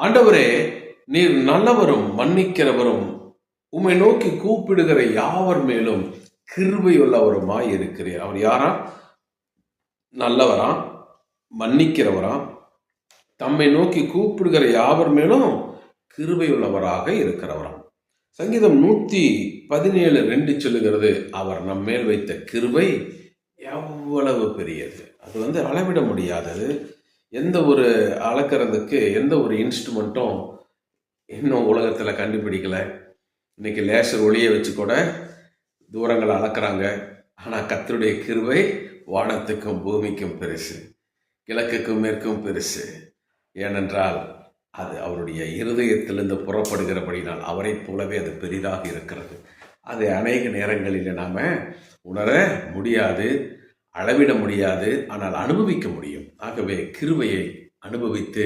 ஆண்டவரே நீர் நல்லவரும் மன்னிக்கிறவரும் உம்மை நோக்கி கூப்பிடுகிற யாவர் மேலும் கிருபையுள்ளவருமாய் இருக்கிறீர். அவர் யாரா? நல்லவரா மன்னிக்கிறவரா தம்மை நோக்கி கூப்பிடுகிற யாவர் மேலும் கிருபையுள்ளவராக இருக்கிறவராம். சங்கீதம் நூத்தி பதினேழு ரெண்டு சொல்லுகிறது அவர் நம் மேல் வைத்த கிருபை எவ்வளவு பெரியது? அது வந்து அளவிட முடியாதது. எந்த ஒரு அளக்கிறதுக்கு எந்த ஒரு இன்ஸ்ட்ருமெண்ட்டும் இன்னும் உலகத்தில் கண்டுபிடிக்கலை. இன்னைக்கு லேசர் ஒளியை வச்சு கூட தூரங்களை அளக்குறாங்க. ஆனால் கத்தருடைய கிருவை வானத்துக்கும் பூமிக்கும் பெருசு. கிழக்குக்கும் மேற்கும் பெருசு. ஏனென்றால் அது அவருடைய இருதயத்திலிருந்து புறப்படுகிறபடினால் அவரைப் போலவே அது பெரிதாக இருக்கிறது. அதை அநேக நேரங்களில் நாம் உணர முடியாது. அளவிட முடியாது ஆனால் அனுபவிக்க முடியும். ஆகவே கிருவையை அனுபவித்து